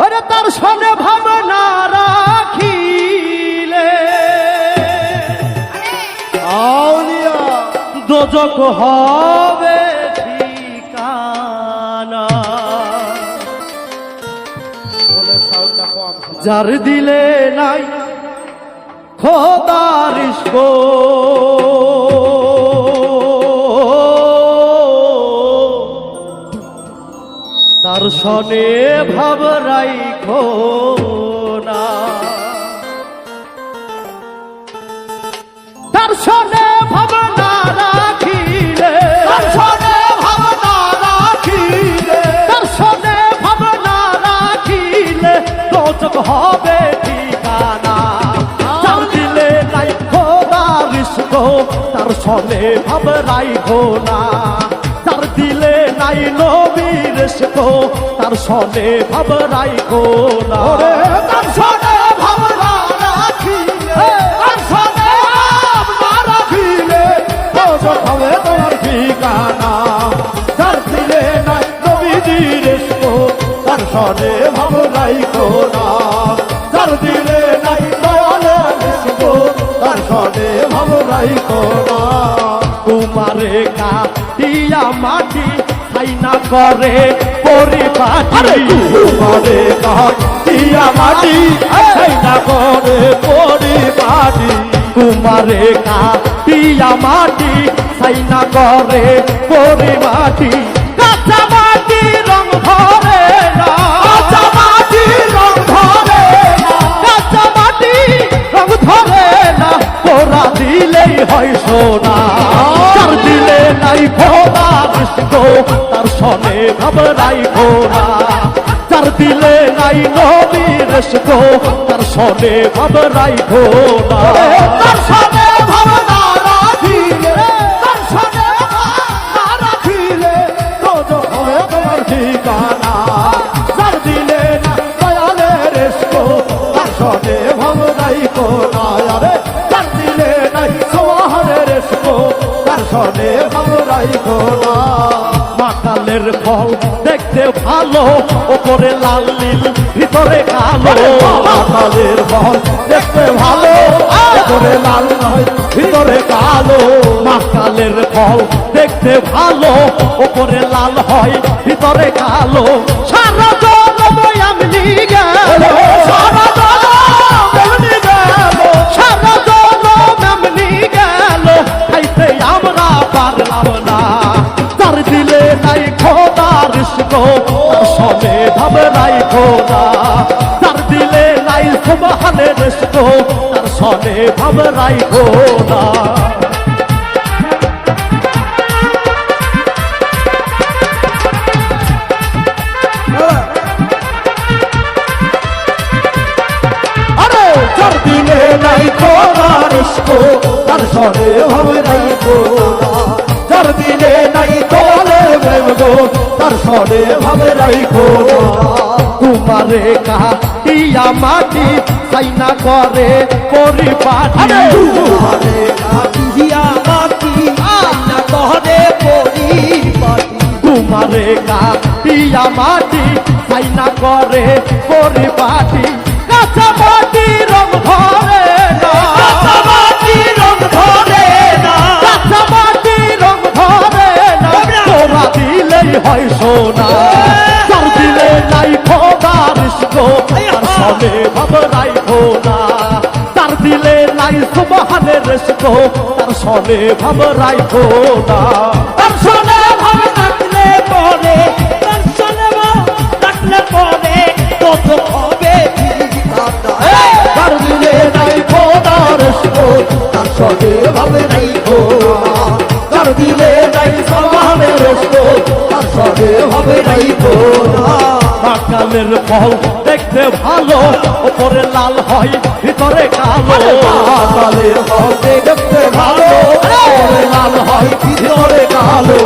ওরে তার সনে ভাবনা রাখিলে। আউলিয়া দোজক হবে ঠিকানা। যার দিলে নাই খোদার ইস্কো তার সনে ভাব রাইখো না। তার সনে ভাবনা রাখিলে। তার সনে ভাবনা রাখিলে। তার সনে ভাবনা রাখিলে দোজক হবে ঠিকানা। দিলে নাই খোদা রিস্ক তার সনে ভাব রাইখো না। তার দিলে নাই নবীর রেস্কো তার সনে ভাব রাইখো না। তার সনে ভাবনা রাখিলে তার সনে রাখিলে হবে তোমার ঠিকানা। যার দিলে নাই নবীজির রেস্কো তার সনে যার দিলে নাই দয়ালের রেস্কো তার সনে তোমারে কাটিয়া মাটি করে পরিপাটি তোমারে কাটিয়া মাটি সাইনা করে পরিপাটি। তোমারে কাটিয়া মাটি সাইনা করে পরিপাটি। তার সনে ঘবরাই ঘোরা তার দিলে নাই নবীর গো তার সনে ঘবরাই ঘোরা তার সনে ভাবনা রাখিলে, তার সনে ভাবনা রাখিলে তো হবে তোমার ঠিকানা। তার দিলে তার সনে ভাবনাই আরে তার দিলে নাই সোহারের গো তার সনে ভাবনাই ঘোরা দেখতে ভালো ওপরে লাল নীল ভিতরে কালো। মাকালের ফল দেখতে ভালো ওপরে লাল নয় ভিতরে কালো। মাকালের ফল দেখতে ভালো ওপরে লাল হয় ভিতরে কালো। সারা জনম এমনি গেল সারা সনে ভাব আরে যার দিলে নাই খোদা রিস্কো তার সনে ভাব নাই খোদা যার দিলে নাই তোলে প্রেম গো, তার রাইখো তোমারে কাটিয়া মাটি সাইনা করে পরিপাটি কাটিয়া মাটি সাইনা করে পরিপাটি তোমারে কাটিয়া মাটি সাইনা করে পরিপাটি কাঁচা মাটি রং ধরে না। কাঁচা মাটি রং ধরে না। কাঁচা মাটি রং ধরে না। তোরা দিলেই হয় সোনা। নাই খোদা রিস্কো তার সনে ভাব দিলে নাই সুবহানে রিস্কো তার সনে ভাব নাই খোদা তার সনে ভাব হবে দিলে নাই খোদা রিস্কো তার সনে ভাব দিলে নাই সুবহানে রিস্কো তার সনে ভাব নাই খোদা কালের ফল দেখতে ভালো ওপরে লাল হয় ভিতরে কালো। কালের ফল দেখতে ভালো ওপরে লাল হয় ভিতরে কালো।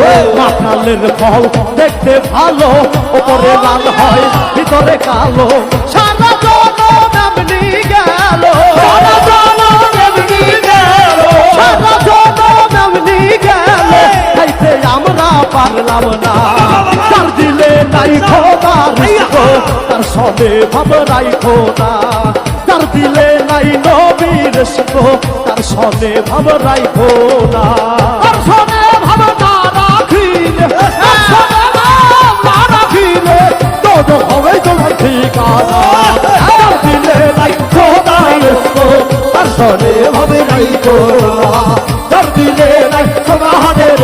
কালের ফল দেখতে ভালো ওপরে লাল হয় ভিতরে কালো। সারা জনম এমনি গেল। সারা জনম এমনি গেল। সারা জনম এমনি গেল। খাইতে আমরা পারলাম না। দিলে নাই খোদা। তার দিলে নাই নবীর সুখো, তার সনে ভাব রাইখো না তার সনে ভাব না রাখিলে, তার সনে হবে ঠিকানা। তার দিলে নাই সুখো, তার সনে ভাব রাইখো না তার দিলে নাই সমাহারের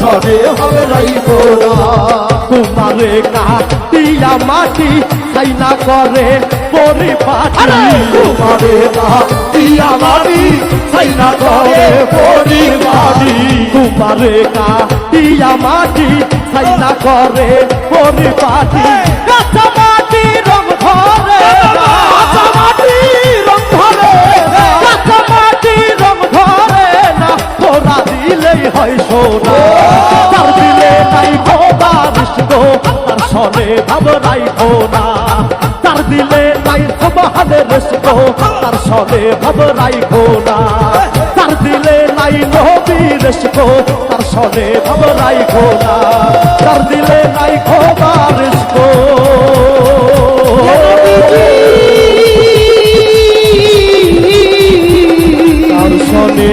সনে ভাব রাইখো না। তোমারে কাটিয়া মাটি তাই না করে পরিপাটি। তোমারে কাটিয়া মাটি তাই না করে পরিপাটি। তোমারে কাটিয়া মাটি তাই না করে পরিপাটি। কাঁচা মাটি রং ধরে কাঁচা মাটি রং ধরে কাঁচা মাটি রং ধরে না। তোরা দিলেই হয় সোনা। মনে ভাব রাইখো না। তার দিলে নাই বাহানে রেসবো তার সনে ভাব রাইখো না। তার দিলে নাই নবি রেসবো তার সনে ভাব রাইখো না। তার দিলে নাই খোবা রেসবো তার সনে